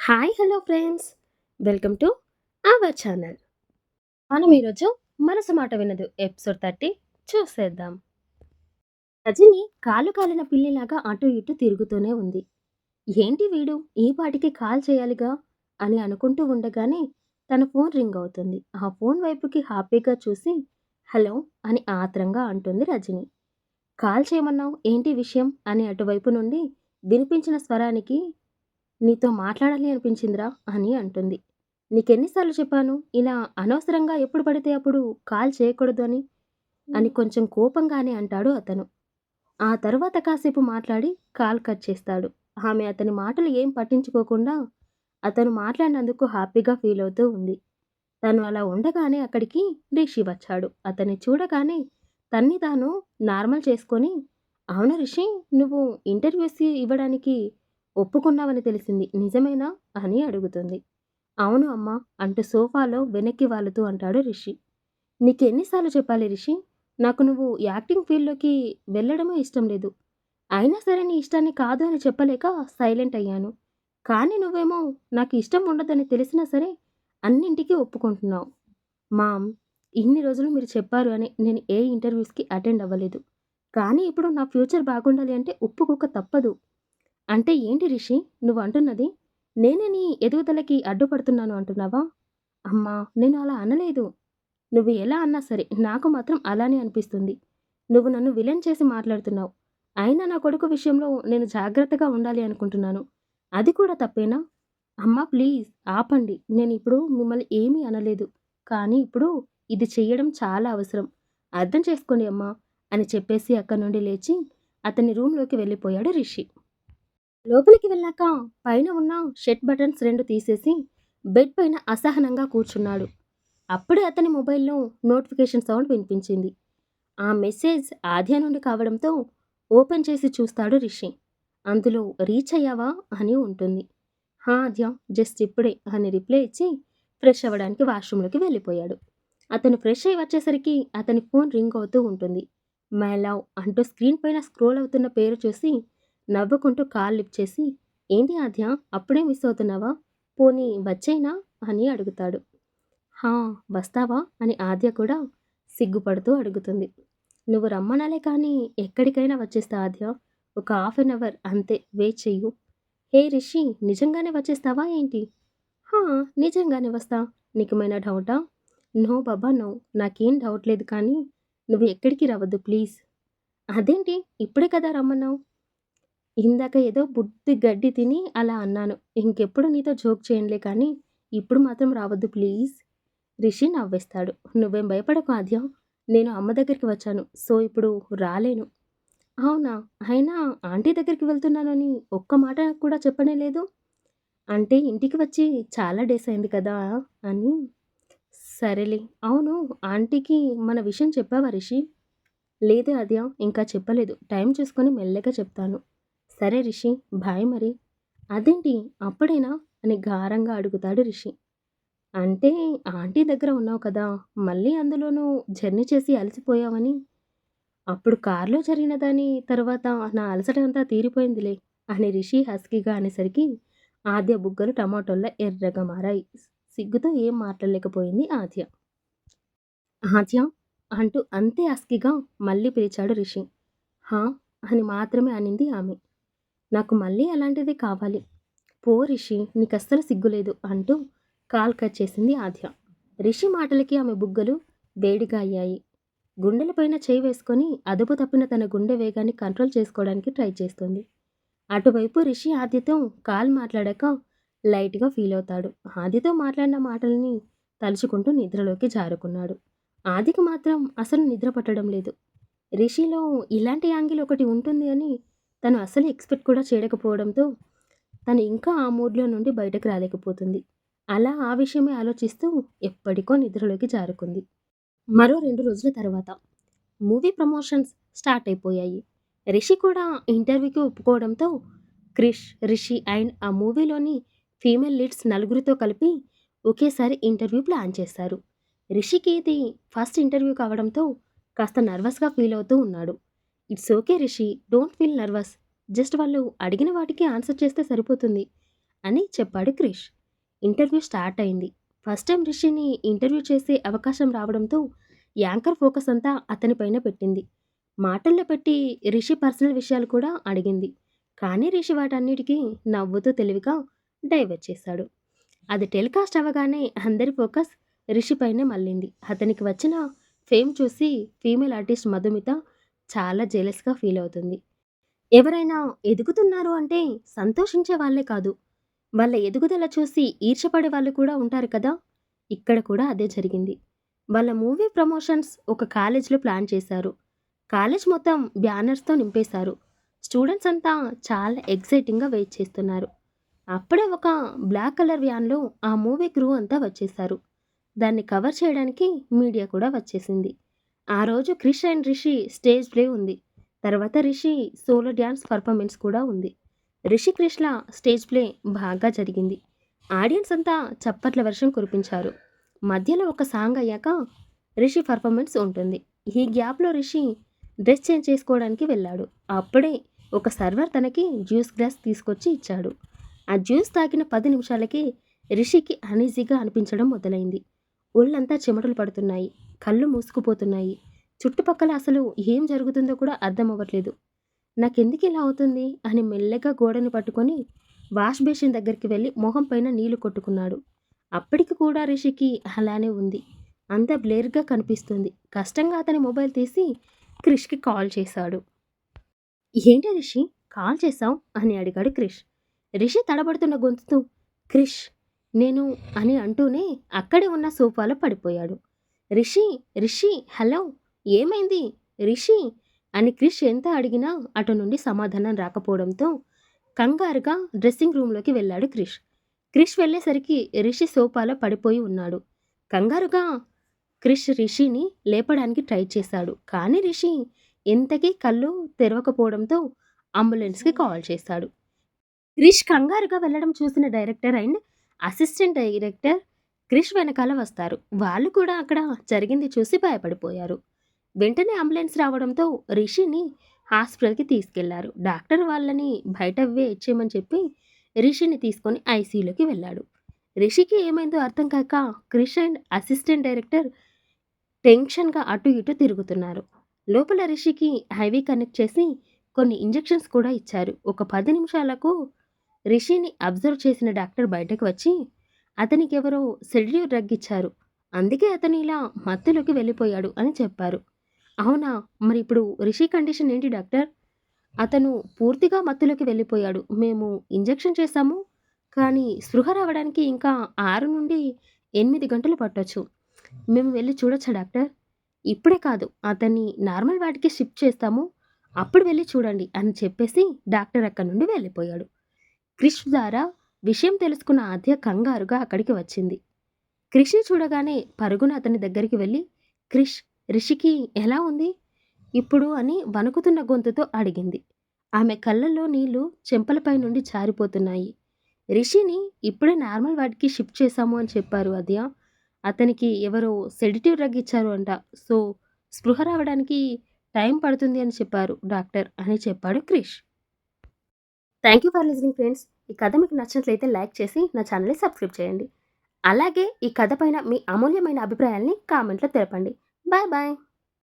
Hi hello friends. Welcome to our channel. మనం ఈరోజు మనసు మాట వినదు ఎపిసోడ్ థర్టీ చూసేద్దాం. రజని కాలు కాలిన పిల్లిలాగా అటు ఇటు తిరుగుతూనే ఉంది. ఏంటి వీడు ఈ పాటికి కాల్ చేయాలిగా అని అనుకుంటూ ఉండగానే తన ఫోన్ రింగ్ అవుతుంది. ఆ ఫోన్ వైపుకి హ్యాపీగా చూసి హలో అని ఆత్రంగా అంటుంది రజని. కాల్ చేయమన్నావు? ఏంటి విషయం? అని అటువైపు నుండి వినిపించిన స్వరానికి నీతో మాట్లాడాలి అనిపించిందిరా అని అంటుంది. నీకెన్నిసార్లు చెప్పాను ఇలా అనవసరంగా ఎప్పుడు పడితే అప్పుడు కాల్ చేయకూడదు అని అని కొంచెం కోపంగానే అంటాడు అతను. ఆ తర్వాత కాసేపు మాట్లాడి కాల్ కట్ చేస్తాడు. ఆమె అతని మాటలు ఏం పట్టించుకోకుండా అతను మాట్లాడినందుకు హ్యాపీగా ఫీల్ అవుతూ ఉంది. తను అలా ఉండగానే అక్కడికి రిషి వచ్చాడు. అతన్ని చూడగానే తన్ని తాను నార్మల్ చేసుకొని అవును రిషి నువ్వు ఇంటర్వ్యూస్ ఇవ్వడానికి ఒప్పుకున్నావని తెలిసింది. నిజమేనా? అని అడుగుతుంది. అవును అమ్మా అంటూ సోఫాలో వెనక్కి వాలుతూ అంటాడు రిషి. నీకు ఎన్నిసార్లు చెప్పాలి రిషి? నాకు నువ్వు యాక్టింగ్ ఫీల్డ్లోకి వెళ్ళడమే ఇష్టం లేదు. అయినా సరే నీ ఇష్టాన్ని కాదు అని చెప్పలేక సైలెంట్ అయ్యాను. కానీ నువ్వేమో నాకు ఇష్టం ఉండదని తెలిసినా సరే అన్నింటికీ ఒప్పుకుంటున్నావు. మామ్ ఇన్ని రోజులు మీరు చెప్పారు అని నేను ఏ ఇంటర్వ్యూస్కి అటెండ్ అవ్వలేదు. కానీ ఇప్పుడు నా ఫ్యూచర్ బాగుండాలి అంటే ఒప్పుకోక తప్పదు. అంటే ఏంటి రిషి? నువ్వు అంటున్నది నేనే నీ ఎదుగుదలకి అడ్డుపడుతున్నాను అంటున్నావా? అమ్మా నేను అలా అనలేదు. నువ్వు ఎలా అన్నా సరే నాకు మాత్రం అలానే అనిపిస్తుంది. నువ్వు నన్ను విలన్ చేసి మాట్లాడుతున్నావు. అయినా నా కొడుకు విషయంలో నేను జాగ్రత్తగా ఉండాలి అనుకుంటున్నాను. అది కూడా తప్పేనా? అమ్మా ప్లీజ్ ఆపండి. నేను ఇప్పుడు మిమ్మల్ని ఏమీ అనలేదు. కానీ ఇప్పుడు ఇది చేయడం చాలా అవసరం. అర్థం చేసుకోండి అమ్మా అని చెప్పేసి అక్కడి నుండి లేచి అతని రూమ్లోకి వెళ్ళిపోయాడు రిషి. లోపలికి వెళ్ళాక పైన ఉన్న షెట్ బటన్స్ రెండు తీసేసి బెడ్ పైన అసహనంగా కూర్చున్నాడు. అప్పుడే అతని మొబైల్లో నోటిఫికేషన్ సౌండ్ వినిపించింది. ఆ మెసేజ్ ఆద్య నుండి కావడంతో ఓపెన్ చేసి చూస్తాడు రిషి. అందులో రీచ్ అయ్యావా? అని ఉంటుంది. హా ఆద్య జస్ట్ ఇప్పుడే అని రిప్లై ఇచ్చి ఫ్రెష్ అవ్వడానికి వాష్రూమ్లోకి వెళ్ళిపోయాడు. అతను ఫ్రెష్ అయ్యి వచ్చేసరికి అతని ఫోన్ రింగ్ అవుతూ ఉంటుంది. మై లవ్ అంటూ స్క్రీన్ పైన స్క్రోల్ అవుతున్న పేరు చూసి నవ్వుకుంటూ కాల్ లిఫ్ట్ చేసి ఏంటి ఆద్య అప్పుడే మిస్ అవుతున్నావా? పోనీ వచ్చేనా? అని అడుగుతాడు. హా వస్తావా? అని ఆద్య కూడా సిగ్గుపడుతూ అడుగుతుంది. నువ్వు రమ్మనాలే కానీ ఎక్కడికైనా వచ్చేస్తా ఆద్య. ఒక హాఫ్ అన్ అవర్ అంతే వెయిట్ చెయ్యు. హే రిషి నిజంగానే వచ్చేస్తావా ఏంటి? హా నిజంగానే వస్తా. నీకేమైనా డౌటా? నో బాబా నో. నాకేం డౌట్ లేదు కానీ నువ్వు ఎక్కడికి రావద్దు ప్లీజ్. అదేంటి? ఇప్పుడే కదా రమ్మన్నావు. ఇందాక ఏదో బుద్ధి గడ్డి తిని అలా అన్నాను. ఇంకెప్పుడు నీతో జోక్ చేయనులే కానీ ఇప్పుడు మాత్రం రావద్దు ప్లీజ్. రిషి నవ్వేస్తాడు. నువ్వేం భయపడకు ఆద్యం. నేను అమ్మ దగ్గరికి వచ్చాను. సో ఇప్పుడు రాలేను. అవునా? అయినా ఆంటీ దగ్గరికి వెళ్తున్నానని ఒక్క మాట కూడా చెప్పనే లేదు? అంటే ఇంటికి వచ్చి చాలా డేస్ అయింది కదా అని. సరేలే. అవును ఆంటీకి మన విషయం చెప్పావా రిషి? లేదు ఆద్య ఇంకా చెప్పలేదు. టైం చూసుకొని మెల్లగా చెప్తాను. సరే రిషి బాయ్ మరి. అదేంటి? అప్పుడేనా? అని గారంగా అడుగుతాడు రిషి. అంటే ఆంటీ దగ్గర ఉన్నావు కదా మళ్ళీ అందులోనూ జర్నీ చేసి అలసిపోయావని. అప్పుడు కారులో జరిగిన దాని తర్వాత నా అలసట అంతా తీరిపోయిందిలే అని రిషి హస్కీగా అనేసరికి ఆద్య బుగ్గలు టమాటోల్లో ఎర్రగా మారాయి. సిగ్గుతో ఏం మాట్లాడలేకపోయింది ఆద్య. ఆద్య? అంటూ అంతే హస్కీగా మళ్ళీ పిలిచాడు రిషి. హా? అని మాత్రమే అనింది ఆమె. నాకు మళ్ళీ అలాంటిదే కావాలి. పో రిషి నీకు అస్సలు సిగ్గులేదు అంటూ కాల్ కట్ చేసింది ఆద్య. రిషి మాటలకి ఆమె బుగ్గలు వేడిగా అయ్యాయి. గుండెలపైన చేయి వేసుకొని అదుపు తప్పిన తన గుండె వేగాన్ని కంట్రోల్ చేసుకోవడానికి ట్రై చేస్తుంది. అటువైపు రిషి ఆద్యతో కాల్ మాట్లాడాక లైట్గా ఫీల్ అవుతాడు. ఆదితో మాట్లాడిన మాటలని తలుచుకుంటూ నిద్రలోకి జారుకున్నాడు. ఆదికి మాత్రం అసలు నిద్ర పట్టడం లేదు. రిషిలో ఇలాంటి యాంగిల్ ఒకటి ఉంటుంది అని తను అసలు ఎక్స్పెక్ట్ కూడా చేయకపోవడంతో తను ఇంకా ఆ మూడ్లో నుండి బయటకు రాలేకపోతుంది. అలా ఆ విషయమే ఆలోచిస్తూ ఎప్పటికో నిద్రలోకి జారుకుంది. మరో రెండు రోజుల తర్వాత మూవీ ప్రమోషన్స్ స్టార్ట్ అయిపోయాయి. రిషి కూడా ఇంటర్వ్యూకి ఒప్పుకోవడంతో క్రిష్ రిషి అండ్ ఆ మూవీలోని ఫీమేల్ లీడ్స్ నలుగురితో కలిపి ఒకేసారి ఇంటర్వ్యూ ప్లాన్ చేశారు. రిషికి ఇది ఫస్ట్ ఇంటర్వ్యూ కావడంతో కాస్త నర్వస్గా ఫీల్ అవుతూ ఉన్నాడు. It's okay Rishi don't feel nervous. Just వాళ్ళు అడిగిన వాటికి ఆన్సర్ చేస్తే సరిపోతుంది అని చెప్పాడు క్రిష్. ఇంటర్వ్యూ స్టార్ట్ అయింది. ఫస్ట్ టైం రిషిని ఇంటర్వ్యూ చేసే అవకాశం రావడంతో యాంకర్ ఫోకస్ అంతా అతనిపైన పెట్టింది. మాటల్లో పెట్టి రిషి పర్సనల్ విషయాలు కూడా అడిగింది. కానీ రిషి వాటన్నిటికీ నవ్వుతూ తెలివిగా డైవర్ట్ చేశాడు. అది టెలికాస్ట్ అవ్వగానే అందరి ఫోకస్ రిషిపైనే మళ్ళింది. అతనికి వచ్చిన ఫేమ్ చూసి ఫీమేల్ ఆర్టిస్ట్ మధుమిత చాలా జెలస్గా ఫీల్ అవుతుంది. ఎవరైనా ఎదుగుతున్నారు అంటే సంతోషించే వాళ్ళే కాదు. వాళ్ళ ఎదుగుదల చూసి ఈర్షపడే వాళ్ళు కూడా ఉంటారు కదా? ఇక్కడ కూడా అదే జరిగింది. వాళ్ళ మూవీ ప్రమోషన్స్ ఒక కాలేజ్లో ప్లాన్ చేశారు. కాలేజ్ మొత్తం బ్యానర్స్తో నింపేశారు. స్టూడెంట్స్ అంతా చాలా ఎగ్జైటింగ్గా వెయిట్ చేస్తున్నారు. అప్పుడే ఒక బ్లాక్ కలర్ వ్యాన్లో ఆ మూవీ క్రూ అంతా వచ్చేశారు. దాన్ని కవర్ చేయడానికి మీడియా కూడా వచ్చేసింది. ఆ రోజు Krish and Rishi stage play ఉంది. తర్వాత రిషి సోలో డ్యాన్స్ పర్ఫార్మెన్స్ కూడా ఉంది. రిషి క్రిష్ల స్టేజ్ ప్లే బాగా జరిగింది. ఆడియన్స్ అంతా చప్పట్ల వర్షం కురిపించారు. మధ్యలో ఒక సాంగ్ అయ్యాక రిషి పర్ఫార్మెన్స్ ఉంటుంది. ఈ గ్యాప్లో రిషి డ్రెస్ చేంజ్ చేసుకోవడానికి వెళ్ళాడు. అప్పుడే ఒక సర్వర్ తనకి జ్యూస్ గ్లాస్ తీసుకొచ్చి ఇచ్చాడు. ఆ జ్యూస్ తాగిన పది నిమిషాలకి రిషికి అనీజీగా అనిపించడం మొదలైంది. ఒళ్ళంతా చెమటలు పడుతున్నాయి కళ్ళు మూసుకుపోతున్నాయి. చుట్టుపక్కల అసలు ఏం జరుగుతుందో కూడా అర్థం అవ్వట్లేదు నాకెందుకు ఇలా అవుతుంది? అని మెల్లగా గోడని పట్టుకొని వాష్ బేసిన్ దగ్గరికి వెళ్ళి మొహం పైన నీళ్ళు కొట్టుకున్నాడు. అప్పటికి కూడా రిషికి అలానే ఉంది. అంత బ్లేర్గా కనిపిస్తుంది. కష్టంగా అతని మొబైల్ తీసి క్రిష్కి కాల్ చేశాడు. ఏంటి రిషి? కాల్ చేశావు? అని అడిగాడు క్రిష్. రిషి తడబడుతున్న గొంతుతో క్రిష్ నేను అని అంటూనే అక్కడే ఉన్న సోఫాలో పడిపోయాడు. రిషి రిషి హలో ఏమైంది? రిషి? అని క్రిష్ ఎంత అడిగినా అటు నుండి సమాధానం రాకపోవడంతో కంగారుగా డ్రెస్సింగ్ రూమ్లోకి వెళ్ళాడు క్రిష్. క్రిష్ వెళ్ళేసరికి రిషి సోఫాలో పడిపోయి ఉన్నాడు. కంగారుగా క్రిష్ రిషిని లేపడానికి ట్రై చేశాడు. కానీ రిషి ఎంతకీ కళ్ళు తెరవకపోవడంతో అంబులెన్స్కి కాల్ చేశాడు. క్రిష్ కంగారుగా వెళ్ళడం చూసిన director and assistant director Krish వెనకాల వస్తారు. వాళ్ళు కూడా అక్కడ జరిగింది చూసి భయపడిపోయారు. వెంటనే అంబులెన్స్ రావడంతో రిషిని హాస్పిటల్కి తీసుకెళ్ళారు. డాక్టర్ వాళ్ళని బయట ఇచ్చేయమని చెప్పి రిషిని తీసుకొని ఐసీయూలోకి వెళ్ళాడు. రిషికి ఏమైందో అర్థం కాక క్రిష్ అండ్ అసిస్టెంట్ డైరెక్టర్ టెన్షన్గా అటు ఇటు తిరుగుతున్నారు. లోపల రిషికి హైవీ కనెక్ట్ చేసి కొన్ని ఇంజెక్షన్స్ కూడా ఇచ్చారు. ఒక పది నిమిషాలకు రిషిని అబ్జర్వ్ చేసిన డాక్టర్ బయటకు వచ్చి అతనికి ఎవరో షెడ్యూల్ డ్రగ్ ఇచ్చారు అందుకే అతను ఇలా మత్తులోకి వెళ్ళిపోయాడు అని చెప్పారు. అవునా? మరి ఇప్పుడు రిషి కండిషన్ ఏంటి డాక్టర్? అతను పూర్తిగా మత్తులోకి వెళ్ళిపోయాడు. మేము ఇంజెక్షన్ చేశాము. కానీ స్పృహ రావడానికి ఇంకా ఆరు నుండి ఎనిమిది గంటలు పట్టొచ్చు. మేము వెళ్ళి చూడొచ్చా డాక్టర్? ఇప్పుడే కాదు అతన్ని నార్మల్ వాటికి షిఫ్ట్ చేస్తాము. అప్పుడు వెళ్ళి చూడండి అని చెప్పేసి డాక్టర్ అక్కడి నుండి వెళ్ళిపోయాడు. క్రిష్ ద్వారా విషయం తెలుసుకున్న ఆద్య కంగారుగా అక్కడికి వచ్చింది. క్రిష్ని చూడగానే పరుగున అతని దగ్గరికి వెళ్ళి క్రిష్ రిషికి ఎలా ఉంది? ఇప్పుడు అని వణుకుతున్న గొంతుతో అడిగింది. ఆమె కళ్ళల్లో నీళ్ళు చెంపలపై నుండి జారిపోతున్నాయి. రిషిని ఇప్పుడే నార్మల్ వాటికి షిఫ్ట్ చేశాము అని చెప్పారు అద్య అతనికి ఎవరో సెడిటివ్ డ్రగ్ ఇచ్చారు అంట. సో స్పృహ రావడానికి టైం పడుతుంది అని చెప్పారు డాక్టర్ అని చెప్పాడు Krish. Thank you for listening friends ఈ కథ మీకు నచ్చినట్లయితే లైక్ చేసి నా ఛానల్ని సబ్స్క్రైబ్ చేయండి. అలాగే ఈ కథ పైన మీ అమూల్యమైన అభిప్రాయాల్ని కామెంట్లో తెలపండి. Bye bye